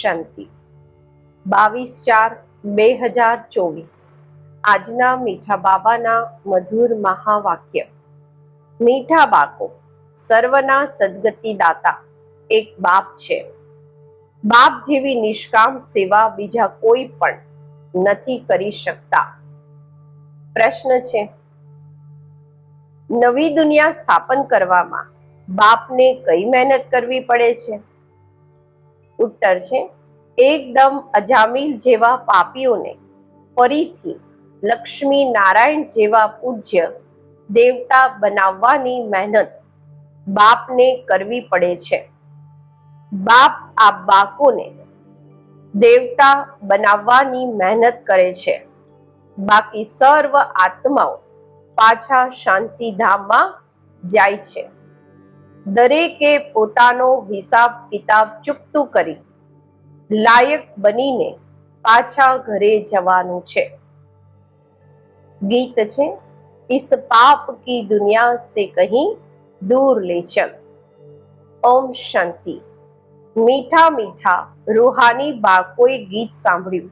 શાંતિ. બાવીસ ચાર બે હજાર ચોવીસ. આજના મીઠા બાબાના મધુર મહાવાક્ય. મીઠા બાકો સર્વના સદગતિ દાતા એક બાપ છે. બાપ જેવી નિષ્કામ સેવા બીજા કોઈ પણ નથી કરી શકતા. પ્રશ્ન છે, નવી દુનિયા સ્થાપન કરવામાં બાપને કઈ મહેનત કરવી પડે છે? ઉત્તર છે એકદમ અજામિલ જેવા પાપીઓને ફરીથી લક્ષ્મી નારાયણ જેવા પૂજ્ય દેવતા બનાવવાની મહેનત બાપને કરવી પડે છે. બાપ આ બાકોને દેવતા બનાવવાની મહેનત કરે છે. બાકી સર્વ આત્માઓ પાછા શાંતિધામમાં જાય છે. દરેકે પોતાનો હિસાબ કિતાબ ચૂકતું કરી લાયક બનીને પાછા ઘરે જવાનું છે. ગીત છે, ઇસ પાપ કી દુનિયા સે કહી દૂર લે ચલ. ઓમ શાંતિ. મીઠા મીઠા, રૂહાની બાળકોએ ગીત સાંભળ્યું.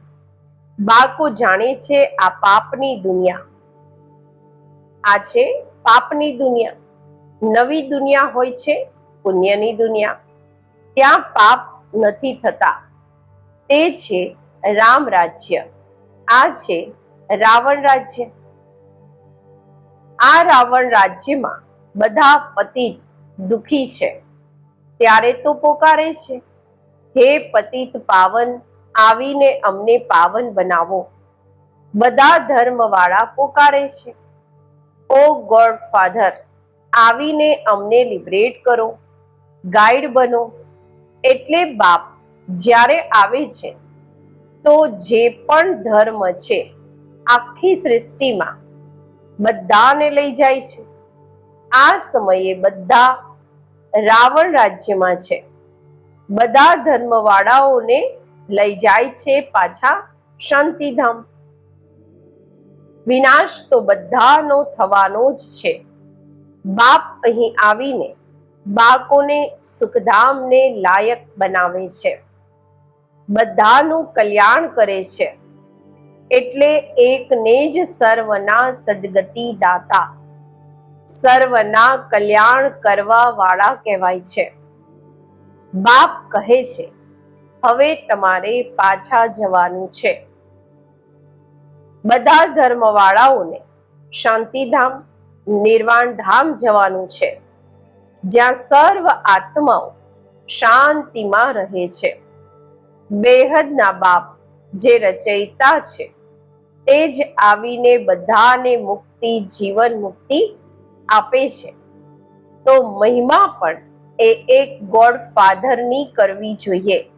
બાળકો જાણે છે આ પાપની દુનિયા. આ છે પાપની દુનિયા. નવી દુનિયા હોય છે, પુણ્યની દુનિયા. ત્યાં પાપ નથી થતા. તે છે રામ રાજ્ય. આ છે રાવણ રાજ્ય. આ રાવણ રાજ્યમાં બધા પતિત દુખી છે. ત્યારે તો પોકારે છે. હે પતિત પાવન, આવીને અમને પાવન બનાવો. બધા ધર્મવાળા પોકારે છે. ઓ ગોડ ફાધર, આવીને અમને લિબરેટ કરો. ગાઈડ બનો. એટલે બાપ જ્યારે આવે છે, તો જે પણ ધર્મ છે, આખી સૃષ્ટિમાં બધાને લઈ જાય છે. આ સમયે બધા રાવણ રાજ્યમાં છે. બધા ધર્મવાળાઓને લઈ જાય છે પાછા શાંતિધામ. વિનાશ તો બધાનો થવાનો જ છે. બાપ અહીં આવીને બાળકોને સુખધામને લાયક બનાવે છે. બધાનું કલ્યાણ કરે છે. એટલે એકને જ સર્વના સદગતિ દાતા. સર્વના કલ્યાણ કરવા વાળા કહેવાય છે. બાપ કહે છે, હવે તમારે પાછા જવાનું છે. બધા ધર્મવાળાઓને શાંતિધામ નિર્વાણ ધામ જવાનું છે. જ્યાં સર્વ આત્માઓ શાંતિમાં રહે છે. બેહદના બાપ જે રચયિતા છે, તે જ આવીને બધાને મુક્તિ, જીવન મુક્તિ આપે છે. તો મહિમા પણ એ એક ગોડ ફાધરની કરવી જોઈએ.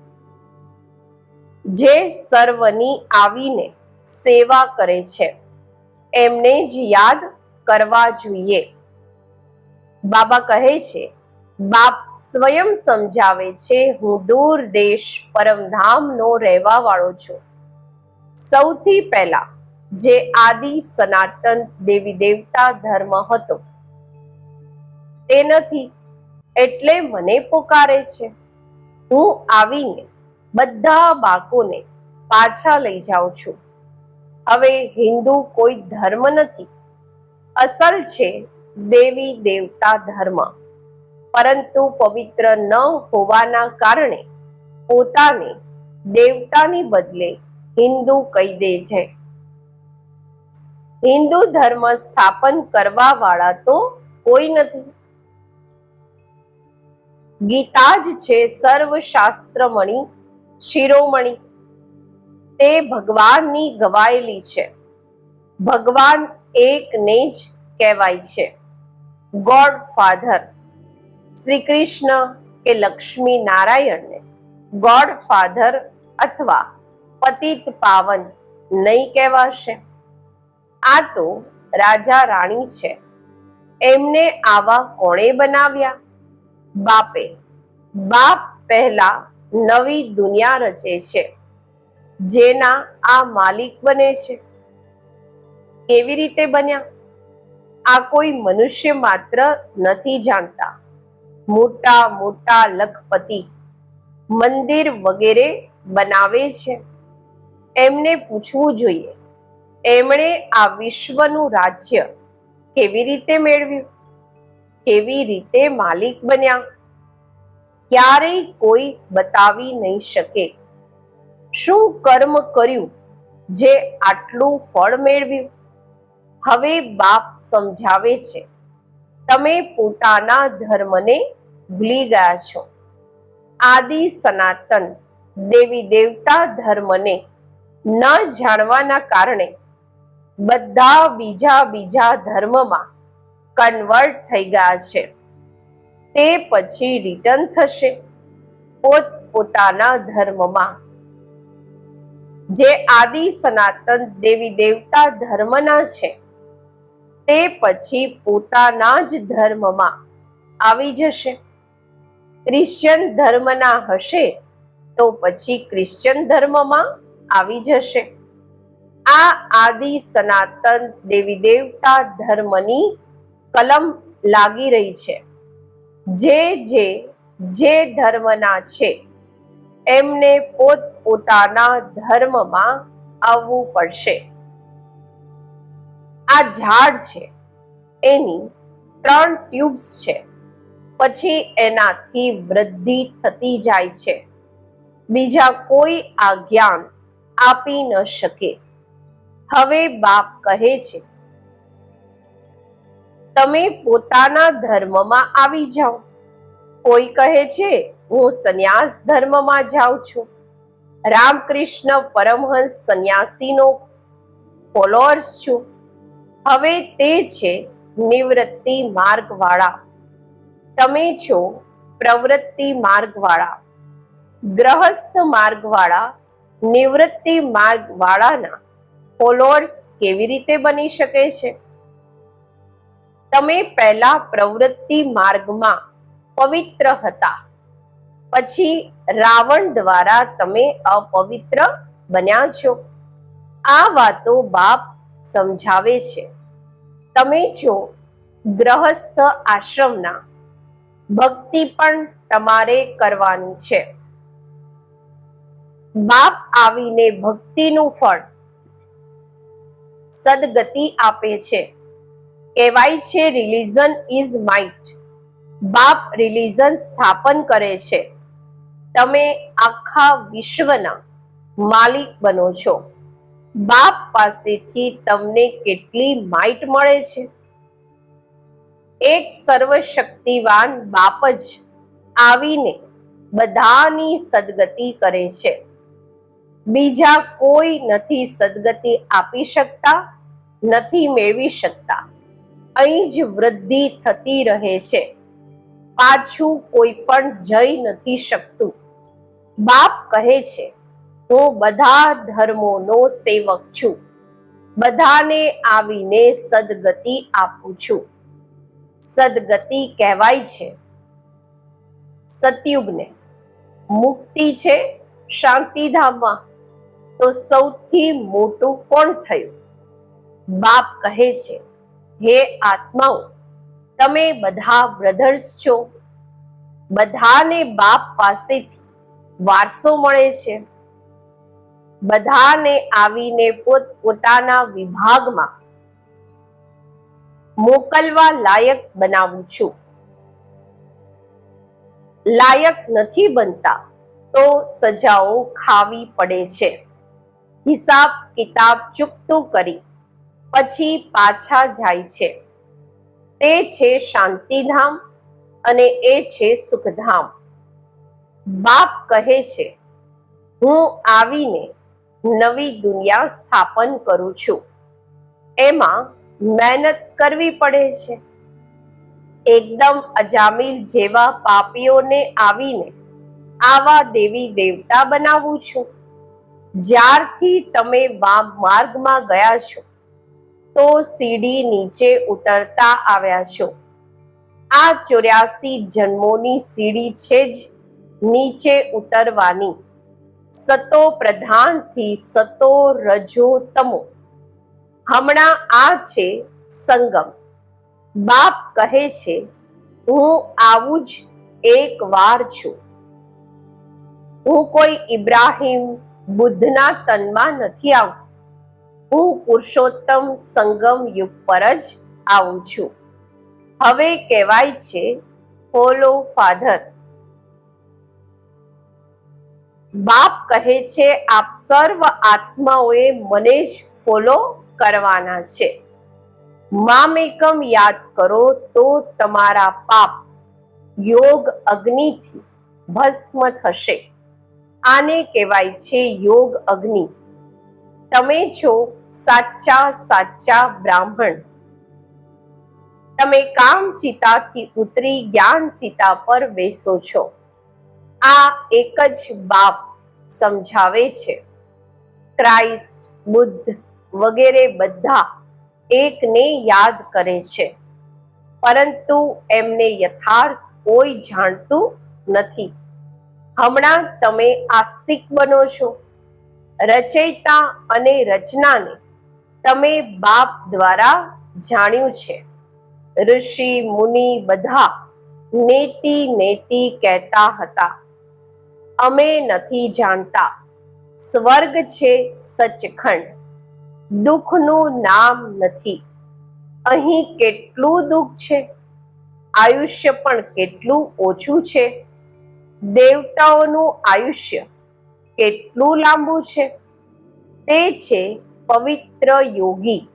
જે સર્વની આવીને સેવા કરે છે, એમને જ યાદ કરવા જોઈએ. બાબા કહે છે બાપ સ્વયં સમજાવે છે, હું દૂર દેશ પરમધામનો રહેવા વાળો છું. સૌથી પહેલા જે આદિ સનાતન દેવી દેવતા ધર્મ હતો તે નથી એટલે મને પોકારે છે. હું આવીને બધા બાળકોને પાછા લઈ જાઉં છું. હવે હિન્દુ કોઈ ધર્મ નથી. અસલ છે દેવી દેવતા ધર્મ. પરંતુ પવિત્ર ન હોવાના કારણે પોતાને દેવતાની બદલે હિન્દુ કહી દે છે. હિન્દુ ધર્મ સ્થાપન કરવા વાળા તો કોઈ નથી. ગીતા જ છે સર્વ શાસ્ત્રમણી શિરોમણી. તે ભગવાનની ગવાયેલી છે. ભગવાન એકને જ કહેવાય છે. ગોડ ફાધર શ્રી કૃષ્ણ કે લક્ષ્મી નારાયણને ગોડ ફાધર અથવા પતિત પાવન નહીં કહેવાશે. આ તો રાજા રાણી છે. એમને આવા કોણે બનાવ્યા? બાપે. બાપ પહેલા નવી દુનિયા રચે છે. જેના આ માલિક બને છે. કેવી રીતે બન્યા? આ કોઈ મનુષ્ય માત્ર નથી જાણતા. મોટા મોટા લખપતિ મંદિર વગેરે બનાવે છે. એમને પૂછવું જોઈએ, એમણે આ વિશ્વનું રાજ્ય કેવી રીતે મેળવ્યું? કેવી રીતે માલિક બન્યા? ક્યારેય કોઈ બતાવી નહીં શકે. શું કર્મ કર્યું જે આટલું ફળ મેળવ્યું? હવે બાપ સમજાવે છે, તમે પોતાના ધર્મને ભૂલી ગયા છો. આદિ સનાતન દેવી દેવતા ધર્મને ન જાણવાના કારણે બધા બીજા બીજા ધર્મમાં કન્વર્ટ થઈ ગયા છે. તે પછી રિટર્ન થશે. પોત પોતાના ધર્મમાં. જે આદિ સનાતન દેવી દેવતા ધર્મના છે, તે પછી પોતાના જ ધર્મમાં આવી જશે. ક્રિશ્ચિયન ધર્મના હશે, તો પછી ક્રિશ્ચિયન ધર્મમાં આવી જશે. આ આદિ સનાતન દેવી દેવતા ધર્મની કલમ લાગી રહી છે. જે જે જે ધર્મના છે, એમને પોત પોતાના ધર્મમાં આવવું પડશે. આ ઝાડ છે, એની ત્રણ ટ્યુબ્સ છે. પછી એનાથી વૃદ્ધિ થતી જાય છે. બીજા કોઈ આ જ્ઞાન આપી ન શકે. હવે બાપ કહે છે, તમે પોતાના ધર્મમાં આવી જાઓ. કોઈ કહે છે, હું સંન્યાસ ધર્મમાં જાઉં છું. રામકૃષ્ણ પરમહંસ સંન્યાસીનો ફોલોઅર્સ છું. હવે તે છે નિવૃત્તિ માર્ગવાળા. તમે છો પ્રવૃત્તિ માર્ગવાળા, ગ્રહસ્થ માર્ગવાળા, નિવૃત્તિ માર્ગવાળાના ફોલોઅર્સ કેવી રીતે બની શકે છે? તમે પહેલા પ્રવૃત્તિ માર્ગમાં પવિત્ર હતા, પછી રાવણ દ્વારા તમે અપવિત્ર બન્યા છો. આ વાતો બાપ સમજાવે છે. તમે છો ગ્રહસ્થ આશ્રમના ભક્તિ પણ તમારે કરવાની છે. બાપ આવીને ભક્તિનું ફળ, સદગતિ આપે છે. કહેવાય છે રિલિઝન ઇઝ માઇટ બાપ રિલિઝન સ્થાપન કરે છે. તમે આખા વિશ્વના માલિક બનો છો. બાપ પાસેથી તમને કેટલી માઇટ મળે છે? એક સર્વશક્તિવાન બાપ જ આવીને બધાની સદગતિ કરે છે. બીજા કોઈ નથી સદગતિ આપી શકતા, નથી મેળવી શકતા. અહીં જ વૃદ્ધિ થતી રહે છે. પાછું કોઈ પણ જઈ નથી શકતું. બાપ કહે છે, હું બધા ધર્મોનો સેવક છું. બધાને આવીને સદગતિ આપું છું. સદગતિ કહેવાય છે. સતયુગને મુક્તિ છે શાંતિધામમાં તો સૌથી મોટું કોણ થયું? બાપ કહે છે, હે આત્માઓ, તમે બધા બ્રધર્સ છો. બધાને બાપ પાસેથી વારસો મળે છે. બધાને આવીને પોત પોતાના વિભાગમાં મોકલવા લાયક બનાવું છું. લાયક નથી બનતા તો સજાઓ ખાવી પડે છે. હિસાબ કિતાબ ચૂકતું કરી પછી પાછા જાય છે. તે છે શાંતિધામ અને એ છે સુખધામ. બાપ કહે છે, હું આવીને નવી દુનિયા સ્થાપન કરું છું. એમાં મહેનત કરવી પડે છે. એકદમ અજામિલ જેવા પાપીઓને આવીને આવા દેવી દેવતા બનાવું છું. જ્યારથી તમે વામ માર્ગમાં ગયા છો, તો સીડી નીચે ઉતરતા આવ્યા છો. આ ચોર્યાસી જન્મોની સીડી છે જ નીચે ઉતરવાની. સતો પ્રધાનથી સતો રજો તમો હમણાં આ છે સંગમ. બાપ કહે છે, હું આવું જ એક વાર છું. હું કોઈ ઇબ્રાહિમ બુદ્ધના તનમાં નથી આવતો. હું પુરુષોત્તમ સંગમ યુગ પર જ આવું છું. હવે કહેવાય છે, ફોલો ફાધર. બાપ કહે છે, આપ સર્વ આત્માઓએ મને જ ફોલો કરવાના છે. મામેકમ યાદ કરો તો તમારા પાપ યોગ અગ્નિથી ભસ્મ થશે. આને કહેવાય છે યોગ અગ્નિ. તમે છો સાચા સાચા બ્રાહ્મણ. તમે કામ ચિતાથી ઉતરી જ્ઞાન ચિતા પર બેસો છો. આ એક જ બાપ સમજાવે છે. ક્રાઇસ્ટ, બુદ્ધ વગેરે બધા એકને યાદ કરે છે. પરંતુ એમને યથાર્થ કોઈ જાણતું નથી. હમણાં તમે આસ્તિક બનો છો. રચયિતા અને રચનાને તમે બાપ દ્વારા જાણ્યું છે. ઋષિ, મુનિ બધા નેતિ નેતિ કહેતા હતા. અમે નથી જાણતા. સ્વર્ગ છે સચખંડ. દુઃખનું નામ નથી. અહીં કેટલું દુઃખ છે? આયુષ્ય પણ કેટલું ઓછું છે? દેવતાઓનું આયુષ્ય કેટલું લાંબુ છે? તે છે પવિત્ર યોગી.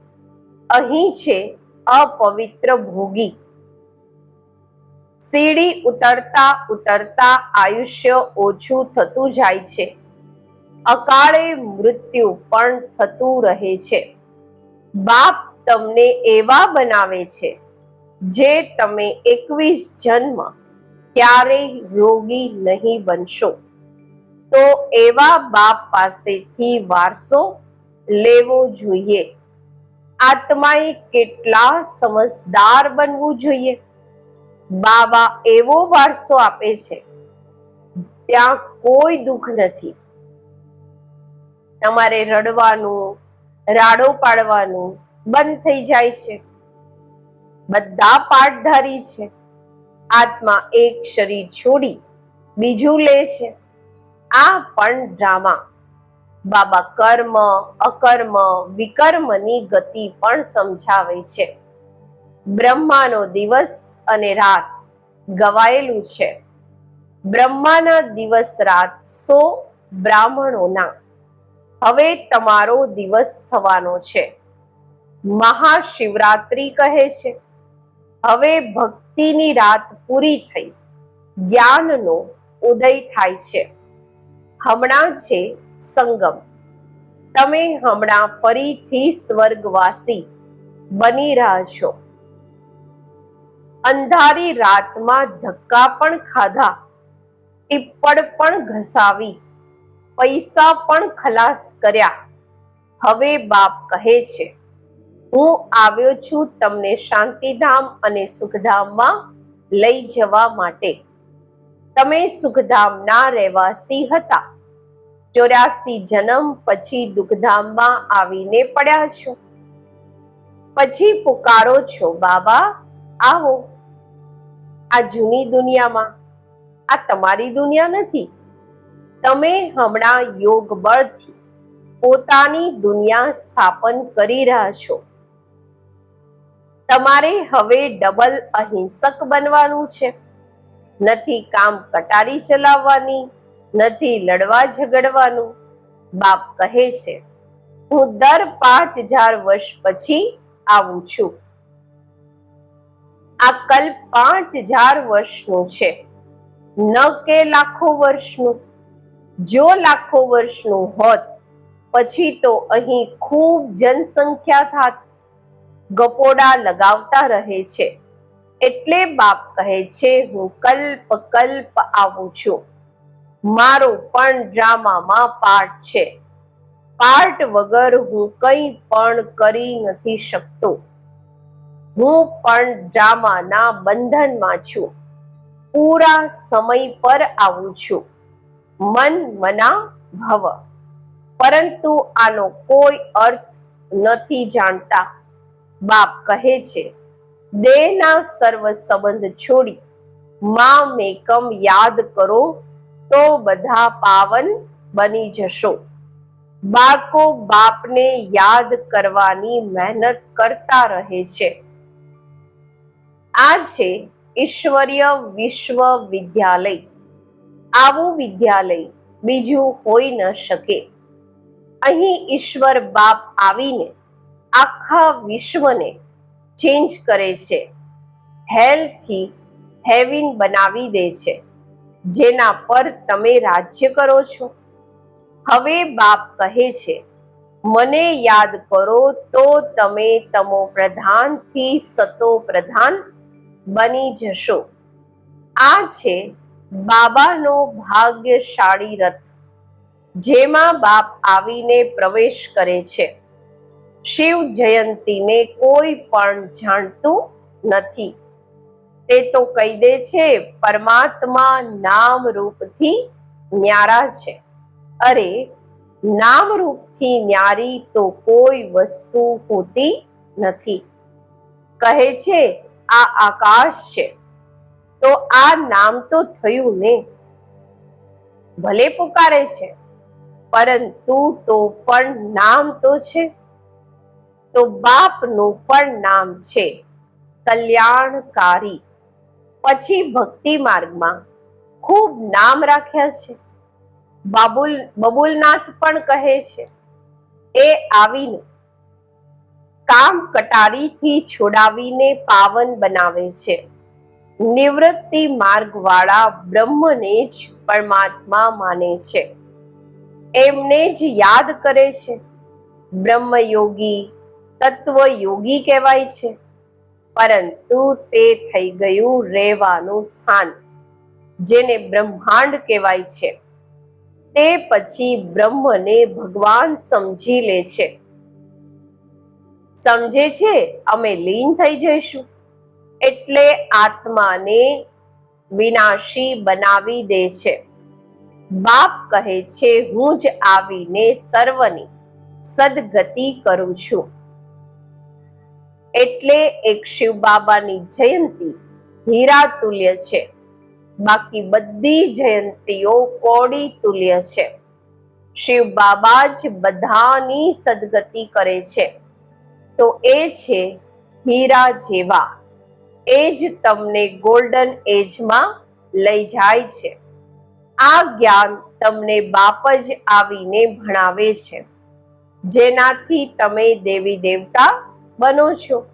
અહીં છે અપવિત્ર ભોગી. સીડી ઉતરતા ઉતરતા આયુષ્ય ઓછું થતું જાય છે. અકાળે મૃત્યુ પણ થતું રહે છે. બાપ તમને એવા બનાવે છે, જે તમે એકવીસ જન્મ ક્યારેય રોગી નહીં બનશો. તો એવા બાપ પાસેથી વારસો લેવો જોઈએ. આત્માએ કેટલા સમજદાર બનવું જોઈએ? બાબા એવો વારસો આપે છે, ત્યાં કોઈ દુઃખ નથી. તમારે રડવાનું, રાડો પાડવાનું બંધ થઈ જાય છે. બધા પાઠધારી છે. આત્મા એક શરીર છોડી બીજું લે છે. આ પણ ડ્રામા બાબા કર્મ, અકર્મ, વિકર્મની ગતિ પણ સમજાવે છે. બ્રહ્માનો દિવસ અને રાત ગવાયેલું છે. બ્રહ્માના દિવસ રાત સો બ્રાહ્મણોના હવે તમારો દિવસ થવાનો છે. મહાશિવરાત્રિ કહે છે. હવે ભક્તિની રાત પૂરી થઈ. જ્ઞાનનો ઉદય થાય છે. હમણાં છે સંગમ. તમે હમણાં ફરીથી સ્વર્ગવાસી બની રહ્યા છો. અંધારી રાતમાં ધક્કા પણ ખાધા. ટીપ્પડ પણ ઘસાવી. પૈસા પણ ખલાસ કર્યા. હવે બાપ કહે છે, હું આવ્યો છું તમને શાંતિધામ અને સુખધામમાં લઈ જવા માટે. તમે સુખધામના રહેવાસી હતા. ચોર્યાસી જન્મ પછી દુઃખધામમાં આવીને પડ્યા છો. પછી પુકારો છો, બાબા, આવો. આ જૂની દુનિયામાં. આ તમારી દુનિયા નથી. તમે હમણાં યોગ બળથી પોતાની દુનિયા સ્થાપન કરી રહ્યા છો. તમારે હવે ડબલ અહિંસક બનવાનું છે. નથી કામ કટારી ચલાવવાની, નથી લડવા ઝઘડવાનું. બાપ કહે છે, હું દર પાંચ હજાર વર્ષ પછી આવું છું. આ કલ્પ પાંચ હજાર વર્ષનું છે. ન કે લાખો વર્ષનું. જો લાખો વર્ષનું હોત, પછી તો અહીં ખૂબ જનસંખ્યા થાત. ગપોડા લગાવતા રહે છે. એટલે બાપ કહે છે, હું કલ્પ કલ્પ આવું છું. મારો પણ ડ્રામામાં પાર્ટ છે. પાર્ટ વગર હું કંઈ પણ કરી નથી શકતો. હું પણ ડ્રામાના બંધનમાં છું. પૂરા સમય પર આવું છું. મન મના ભવ. પરંતુ આનો કોઈ અર્થ નથી જાણતા. બાપ કહે છે, દેહના સર્વ સંબંધ છોડી, માં મેકમ યાદ કરો, તો બધા પાવન બની જશો. બાળકો બાપને યાદ કરવાની મહેનત કરતા રહે છે. આ છે ઈશ્વરીય વિશ્વ વિદ્યાલય આવું વિદ્યાલય બીજું હોઈ ન શકે. અહીં ઈશ્વર બાપ આવીને આખા વિશ્વને ચેન્જ કરે છે. હેલથી હેવિન બનાવી દે છે. જેના પર તમે રાજ્ય કરો છો. હવે બાપ કહે છે, મને યાદ કરો તો તમે તમો પ્રધાનથી સતો પ્રધાન બની જશો. આ છે બાબાનો ભાગ્યશાળી રથ જેમાં બાપ આવીને પ્રવેશ કરે છે. શિવ જયંતીને કોઈ પણ જાણતું નથી. તે તો કહી દે છે, પરમાત્મા નામ રૂપથી ન્યારા છે. અરે નામ રૂપથી ન્યારી તો કોઈ વસ્તુ હોતી નથી. કહે છે, આ આકાશ છે. તો આ નામ તો થયું ને. ભલે પુકારે છે, પરંતુ તો પણ નામ તો છે. તો બાપનું પણ નામ છે, કલ્યાણકારી. પછી ભક્તિ માર્ગમાં ખૂબ નામ રાખ્યા છે. બાબુલ, બબુલનાથ પણ કહે છે, એ આવીને કામ કટારીથી છોડાવીને પાવન બનાવે છે. નિવૃત્તિ માર્ગવાળા બ્રહ્મને જ પરમાત્મા માને છે. એમને જ યાદ કરે છે. બ્રહ્મયોગી તત્વયોગી કહેવાય છે. પરંતુ તે થઈ ગયું રહેવાનું સ્થાન, જેને બ્રહ્માંડ કહેવાય છે. તે પછી બ્રહ્મને ભગવાન સમજી લે છે. સમજે છે, અમે લીન થઈ જઈશું. એટલે આત્માને વિનાશી બનાવી દે છે. બાપ કહે છે, હું જ આવીને સર્વની સદગતિ કરું છું. એટલે એક શિવ બાબાની જયંતી હીરા તુલ્ય છે. બાકી બધી જયંતીઓ કોડી તુલ્ય છે. શિવ બાબા જ બધાની સદગતિ કરે છે. તો એ છે હીરા જેવા એ જ તમને ગોલ્ડન એજમાં લઈ જાય છે. આ જ્ઞાન તમને બાપ જ આવીને ભણાવે છે. જેનાથી તમે દેવી દેવતા બનો છો.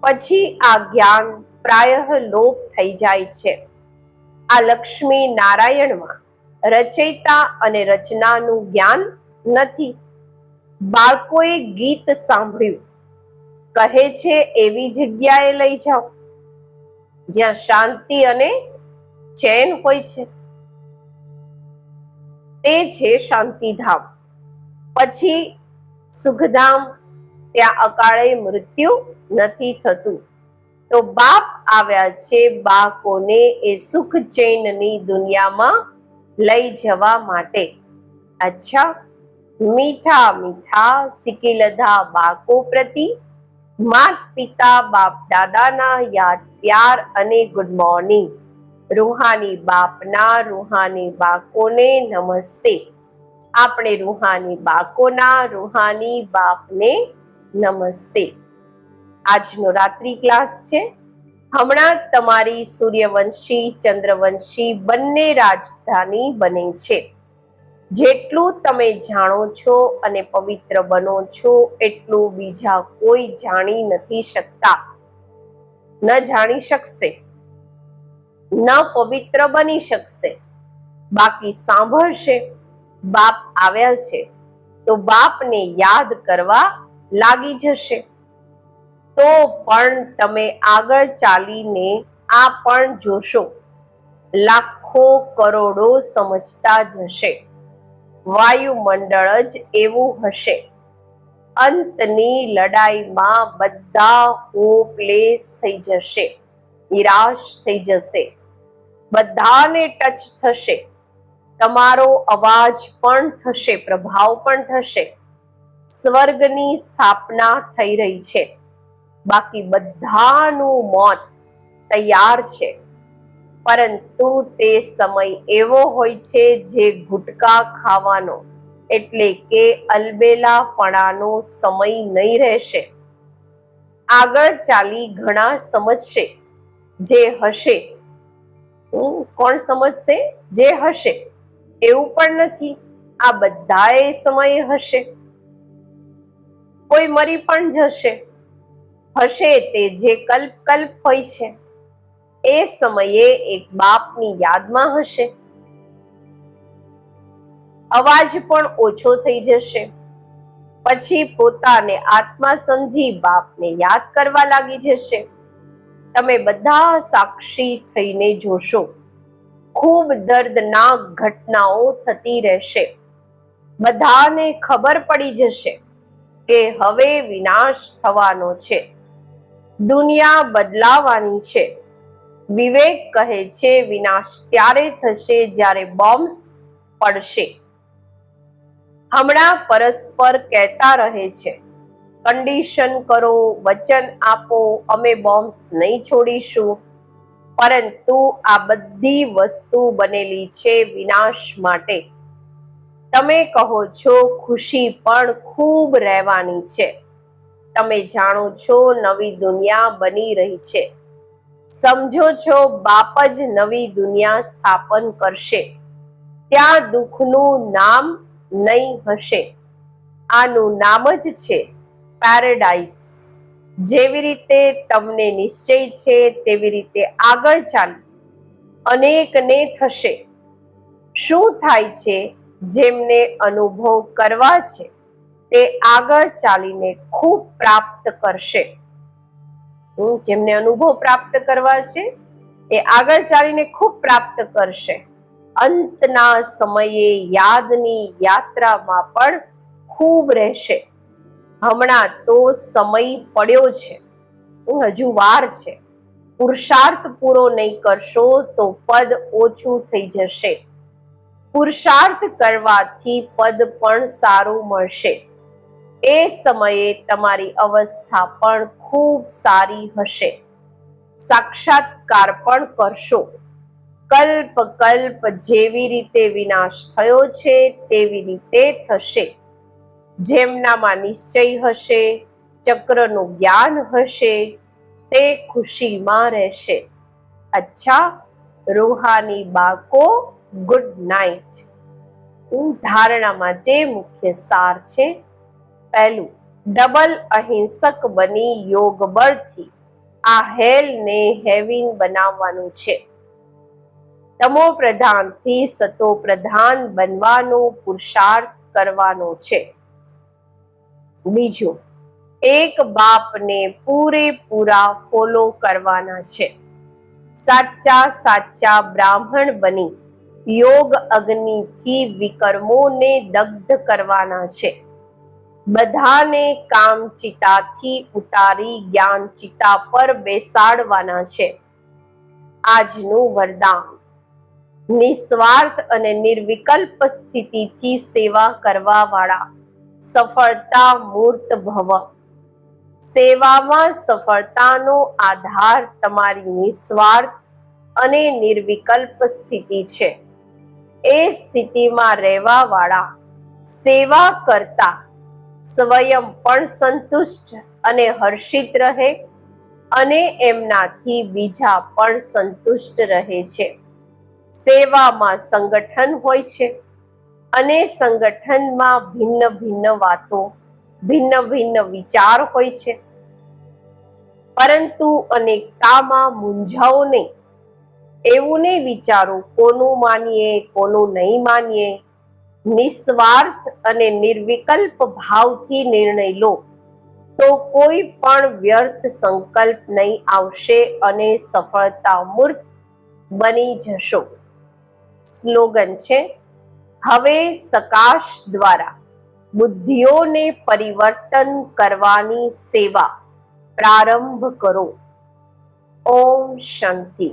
પછી આ જ્ઞાન પ્રાયઃ લોપ થઈ જાય છે. આ લક્ષ્મી નારાયણમાં રચયિતા અને રચનાનું જ્ઞાન નથી. બાળકોએ ગીત સાંભળ્યું. કહે છે, એવી જગ્યાએ લઈ જાઓ. જ્યાં શાંતિ અને ચેન હોય છે. તે છે શાંતિધામ. પછી સુખધામ, ત્યાં અકાળે મૃત્યુ નથી થતું. તો બાપ આવ્યા છે બાકોને એ સુખ ચૈનની દુનિયામાં લઈ જવા માટે. અચ્છા, મીઠા મીઠા સિકિલધા બાળકો પ્રતિ માત પિતા બાપ દાદાના યાદ પ્યાર અને ગુડ મોર્નિંગ રૂહાની બાપના રૂહાની બાકોને નમસ્તે. આપણે રૂહાની બાળકોના રૂહાની બાપને નમસ્તે. આજનો રાત્રિ ક્લાસ છે. હમણાં તમારી સૂર્યવંશી, ચંદ્રવંશી બંને રાજધાની બને છે. જેટલું તમે જાણો છો અને પવિત્ર બનો છો, એટલું બીજા કોઈ જાણી નથી શકતા. ન જાણી શકશે, ન પવિત્ર બની શકશે. બાકી સાંભળશે, બાપ આવ્યા છે, તો બાપને યાદ કરવા લાગી જશે. તો પણ તમે આગળ ચાલીને આ પણ જોશો, લાખો કરોડો સમજતા જશે. વાયુમંડળ જ એવું હશે. અંતની લડાઈમાં બધા હોપલેસ થઈ જશે, નિરાશ થઈ જશે, બધાને ટચ થશે, તમારો અવાજ પણ થશે, પ્રભાવ પણ થશે, સ્વર્ગની સ્થાપના થઈ રહી છે, બાકી બધાનું મોત તૈયાર છે, પરંતુ તે સમય એવો હોય છે જે ગુટકા ખાવાનો એટલે કે અલબેલાપણાનો સમય નહીં રહેશે. આગળ ચાલી ઘણા સમજશે. જે હશે કોણ સમજશે? જે હશે, એવું પણ નથી. આ બધાએ સમય હશે. કોઈ મરી પણ જશે. હશે તે જે કલ્પ કલ્પ હોય છે. એ સમયે એક બાપની યાદમાં હશે. અવાજ પણ ઓછો થઈ જશે. પછી પોતાને આત્મા સમજી બાપને યાદ કરવા લાગી જશે. તમે બધા સાક્ષી થઈને જોશો. ખૂબ દર્દનાક ઘટનાઓ થતી રહેશે. બધાને ખબર પડી જશે કે હવે વિનાશ થવાનો છે. દુનિયા બદલાવાની છે. વિવેક કહે છે, વિનાશ ત્યારે થશે જ્યારે બોમ્બ્સ પડશે. હમણાં પરસ્પર કહેતા રહે છે. કન્ડિશન કરો, વચન આપો, અમે બોમ્બ્સ નહીં છોડીશું. પરંતુ આ બધી વસ્તુ બનેલી છે વિનાશ માટે. તમે કહો છો ખુશી પણ ખૂબ રહેવાની છે. તમે જાણો છો નવી દુનિયા બની રહી છે. સમજો છો બાપ જ નવી દુનિયા સ્થાપન કરશે. ત્યાં દુઃખનું નામ નહીં હશે. આનું નામ જ છે પેરેડાઇઝ જેવી રીતે તમને નિશ્ચય છે, તેવી રીતે આગળ ચાલો. અનેકને થશે. શું થાય છે, જેમને અનુભવ કરવા છે, તે આગળ ચાલીને ખૂબ પ્રાપ્ત કરશે. જેમને અનુભવ પ્રાપ્ત કરવા છે, એ આગળ ચાલીને ખૂબ પ્રાપ્ત કરશે. અંતના સમયે યાદની યાત્રામાં પણ ખૂબ રહેશે. હમણાં તો સમય પડ્યો છે. હજુ વાર છે. પુરુષાર્થ પૂરો નહીં કરશો તો પદ ઓછું થઈ જશે. પુરુષાર્થ કરવાથી પદ પણ સારું મળશે. એ સમયે તમારી અવસ્થા પણ ખૂબ સારી હશે. સાક્ષાત્કાર પણ કરશો. કલ્પ કલ્પ જેવી રીતે વિનાશ થયો છે, તેવી રીતે થશે. જેમનામાં નિશ્ચય હશે, ચક્રનું જ્ઞાન હશે, તે ખુશીમાં રહેશે. અચ્છા, રૂહાની બાકો ગુડ નાઇટ. ધારણા માટે મુખ્ય સાર છે. પહેલું, ડબલ અહિંસક બની યોગ બળથી આ હેલને હેવિન બનાવવાનું છે. તમો પ્રધાનથી સતો પ્રધાન બનવાનો પુરુષાર્થ કરવાનો છે. બીજું, એક બાપને પૂરેપૂરા ફોલો કરવાના છે. સાચા સાચા બ્રાહ્મણ બની યોગ અગ્નિથી વિકર્મોને દગ્ધ કરવાના છે. બધાને કામ ચિતાથી ઉતારી જ્ઞાન ચિતા પર બેસાડવાના છે. આજનું વરદાન. નિસ્વાર્થ અને નિર્વિકલ્પ સ્થિતિથી સેવા કરવા વાળા સફળતા મૂર્ત ભવ. સેવામાં સફળતાનો આધાર તમારી નિસ્વાર્થ અને નિર્વિકલ્પ સ્થિતિ છે. એ સ્થિતિમાં રહેવા વાળા સેવા કરતા સ્વયં પણ સંતુષ્ટ અને હર્ષિત રહે અને એમનાથી બીજા પણ સંતુષ્ટ રહે છે. સેવામાં સંગઠન હોય છે અને સંગઠનમાં ભિન્ન ભિન્ન વાતો, ભિન્ન ભિન્ન વિચાર હોય છે. પરંતુ અનેકતામાં મૂંઝાઓ નહીં. એવું નહીં વિચારો કોનું માનીએ, કોનું નહીં માનીએ. નિસ્વાર્થ અને નિર્વિકલ્પ ભાવથી નિર્ણય લો તો કોઈ પણ વ્યર્થ સંકલ્પ નહીં આવશે અને સફળતા મૂર્ત બની જશો. સ્લોગન છે હવે સકાશ દ્વારા બુદ્ધિઓને પરિવર્તન કરવાની સેવા પ્રારંભ કરો. ઓમ શાંતિ.